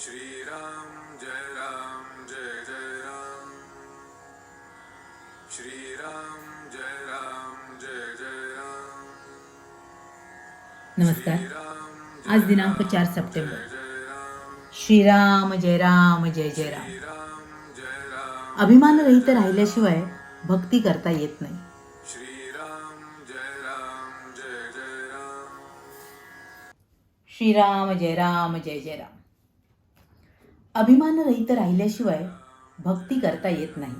श्रीराम जय राम जय जय राम। श्रीराम जय राम जय जय राम। नमस्कार। आज दिनांक चार सप्टेंबर। श्रीराम जय राम जय जय राम। श्रीराम जय राम। अभिमानरहित राहिल्याशिवाय भक्ती करता येत नाही. श्रीराम जय राम जय जय राम श्रीराम जय राम जय जय राम अभिमानरहित राहिल्याशिवाय भक्ती करता येत नाही.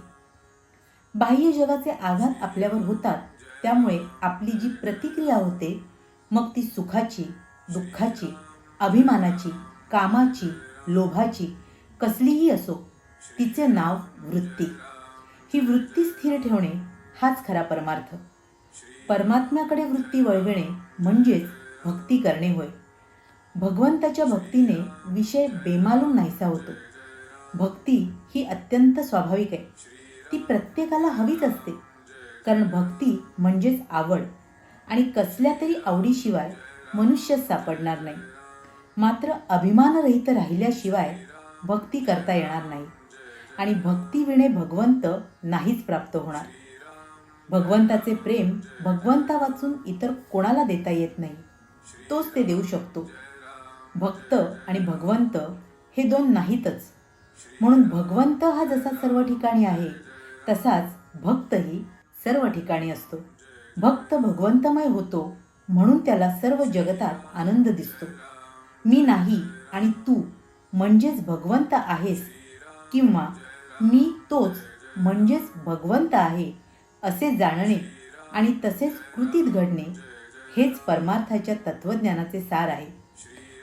बाह्य जगाचे आघात आपल्यावर होतात त्यामुळे आपली जी प्रतिक्रिया होते मग ती सुखाची दुःखाची अभिमानाची कामाची लोभाची कसलीही असो तिचे नाव वृत्ती. ही वृत्ती स्थिर ठेवणे हाच खरा परमार्थ. परमात्म्याकडे वृत्ती वळविणे म्हणजेच भक्ती करणे होय. भगवंताच्या भक्तीने विषय बेमालूम नाहीसा होतो. भक्ती ही अत्यंत स्वाभाविक आहे. ती प्रत्येकाला हवीच असते. कारण भक्ती म्हणजेच आवड. आणि कसल्या तरी आवडीशिवाय मनुष्य सापडणार नाही. मात्र अभिमानरहित राहिल्याशिवाय भक्ती करता येणार नाही. आणि भक्तीविणे भगवंत नाहीच प्राप्त होणार. भगवंताचे प्रेम भगवंता वाचून इतर कोणाला देता येत नाही. तोच ते देऊ शकतो. भक्त आणि भगवंत हे दोन नाहीतच. म्हणून भगवंत हा जसा सर्व ठिकाणी आहे तसाच भक्तही सर्व ठिकाणी असतो. भक्त भगवंतमय होतो म्हणून त्याला सर्व जगतात आनंद दिसतो. मी नाही आणि तू म्हणजेच भगवंत आहेस किंवा मी तोच म्हणजेच भगवंत आहे असे जाणणे आणि तसेच कृतीत घडणे हेच परमार्थाच्या तत्त्वज्ञानाचे सार आहे.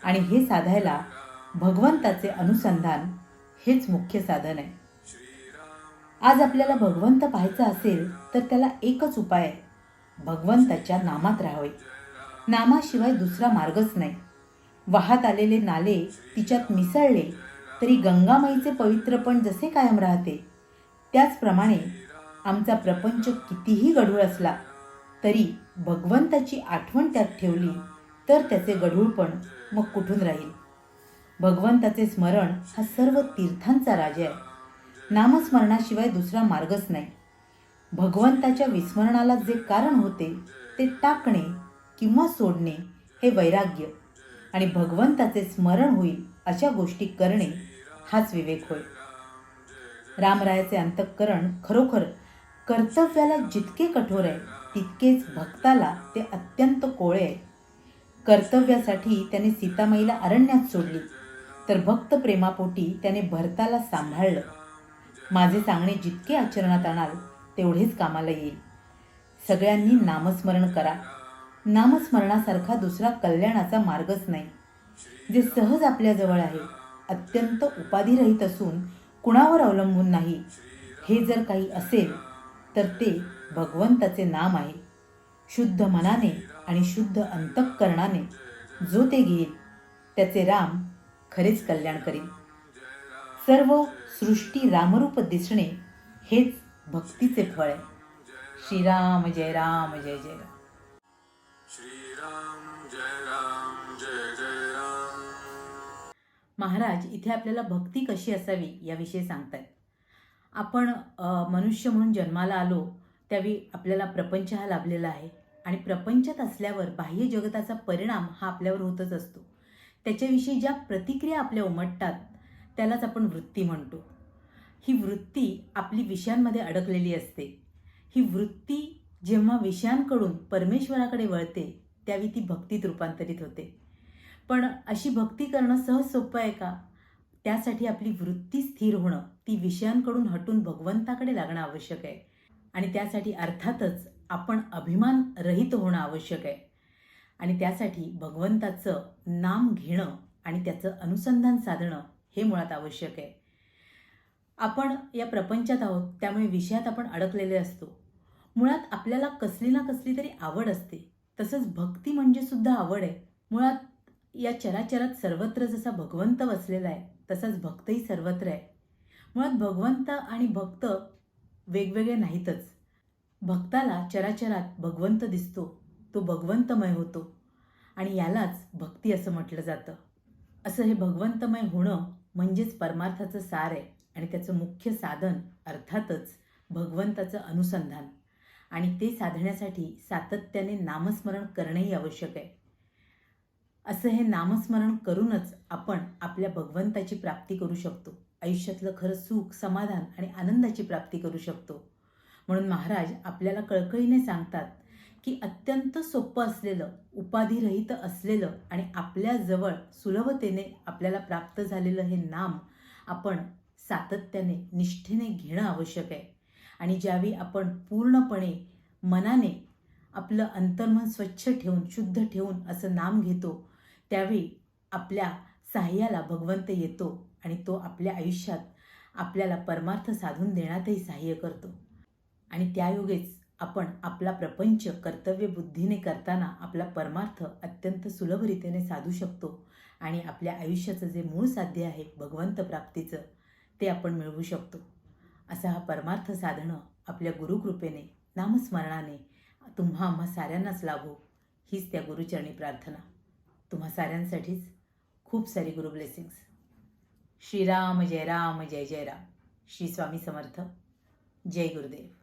आणि हे साधायला भगवंताचे अनुसंधान हेच मुख्य साधन आहे. आज आपल्याला भगवंत पाहायचा असेल तर त्याला एकच उपाय आहे. भगवंताच्या नामात राहावे. नामाशिवाय दुसरा मार्गच नाही. वाहत आलेले नाले तिच्यात मिसळले तरी गंगामाईचे पवित्रपण जसे कायम राहते त्याचप्रमाणे आमचा प्रपंच कितीही गढूळ असला तरी भगवंताची आठवण त्यात ठेवली तर त्याचे गढूळपण मग कुठून राहील? भगवंताचे स्मरण हा सर्व तीर्थांचा राजा आहे. नामस्मरणाशिवाय दुसरा मार्गच नाही. भगवंताच्या विस्मरणाला जे कारण होते ते टाकणे किंवा सोडणे हे वैराग्य आणि भगवंताचे स्मरण होईल अशा गोष्टी करणे हाच विवेक होय. रामरायाचे अंतःकरण खरोखर कर्तव्याला जितके कठोर आहे तितकेच भक्ताला ते अत्यंत कोळे आहे. कर्तव्यासाठी त्याने सीतामाईला अरण्यात सोडली. तर भक्त प्रेमापोटी त्याने भरताला सांभाळलं. माझे सांगणे जितके आचरणात आणाल तेवढेच कामाला येईल. सगळ्यांनी नामस्मरण करा. नामस्मरणासारखा दुसरा कल्याणाचा मार्गच नाही. जे सहज आपल्याजवळ आहे अत्यंत उपाधिरहित असून कुणावर अवलंबून नाही. हे जर काही असेल तर ते भगवंताचे नाम आहे. शुद्ध मनाने आणि शुद्ध अंतःकरणाने जो ते घेईल त्याचे राम खरेच कल्याण करील सर्व सृष्टी रामरूप दिसणे हेच भक्तीचे फळ आहे. श्रीराम जय राम जय जय राम. श्रीराम जय राम जय जय राम. महाराज इथे आपल्याला भक्ती कशी असावी याविषयी सांगतायत. आपण मनुष्य म्हणून जन्माला आलो त्यावेळी आपल्याला प्रपंच हा लाभलेला आहे. आणि प्रपंचात असल्यावर बाह्य जगताचा परिणाम हा आपल्यावर होतच असतो. त्याच्याविषयी ज्या प्रतिक्रिया आपल्या उमटतात त्यालाच आपण वृत्ती म्हणतो. ही वृत्ती आपली विषयांमध्ये अडकलेली असते. ही वृत्ती जेव्हा विषयांकडून परमेश्वराकडे वळते त्यावेळी ती भक्तीत रूपांतरित होते. पण अशी भक्ती करणं सहज सोपं आहे का? त्यासाठी आपली वृत्ती स्थिर होणं ती विषयांकडून हटून भगवंताकडे लागणं आवश्यक आहे. आणि त्यासाठी अर्थातच आपण अभिमान रहित होणं आवश्यक आहे. आणि त्यासाठी भगवंताचं नाम घेणं आणि त्याचं अनुसंधान साधणं हे मुळात आवश्यक आहे. आपण या प्रपंचात आहोत त्यामुळे विषयात आपण अडकलेले असतो. मुळात आपल्याला कसली ना कसली तरी आवड असते. तसंच भक्ती म्हणजे सुद्धा आवड आहे. मुळात या चराचरात सर्वत्र जसा भगवंत वसलेला आहे तसाच भक्तही सर्वत्र आहे. मुळात भगवंत आणि भक्त वेगवेगळे नाहीतच. भक्ताला चराचरात भगवंत दिसतो तो भगवंतमय होतो. आणि यालाच भक्ती असं म्हटलं जातं. असं हे भगवंतमय होणं म्हणजेच परमार्थाचं सार आहे आणि त्याचं मुख्य साधन अर्थातच भगवंताचं अनुसंधान. आणि ते साधण्यासाठी सातत्याने नामस्मरण करणंही आवश्यक आहे. असं हे नामस्मरण करूनच आपण आपल्या भगवंताची प्राप्ती करू शकतो. आयुष्यातलं खरं सुख समाधान आणि आनंदाची प्राप्ती करू शकतो. म्हणून महाराज आपल्याला कळकळीने सांगतात की अत्यंत सोपं असलेलं उपाधिरहित असलेलं आणि आपल्याजवळ सुलभतेने आपल्याला प्राप्त झालेलं हे नाम आपण सातत्याने निष्ठेने घेणं आवश्यक आहे. आणि ज्यावेळी आपण पूर्णपणे मनाने आपलं अंतर्मन स्वच्छ ठेवून शुद्ध ठेवून असं नाम घेतो त्यावेळी आपल्या सहाय्याला भगवंत येतो आणि तो आपल्या आयुष्यात आपल्याला परमार्थ साधून देण्यातही सहाय्य करतो. आणि त्यायोगेच आपण आपला प्रपंच कर्तव्य बुद्धीने करताना आपला परमार्थ अत्यंत सुलभरीतीने साधू शकतो. आणि आपल्या आयुष्याचं जे मूळ साध्य आहे भगवंत प्राप्तीचं ते आपण मिळवू शकतो. असा हा परमार्थ साधणं आपल्या गुरुकृपेने नामस्मरणाने तुम्हा आम्हा साऱ्यांनाच लाभो हीच त्या गुरुचरणी प्रार्थना. तुम्हा साऱ्यांसाठीच खूप सारी गुरु ब्लेसिंग्स. श्रीराम जय राम जय जय राम. श्री स्वामी समर्थ. जय गुरुदेव.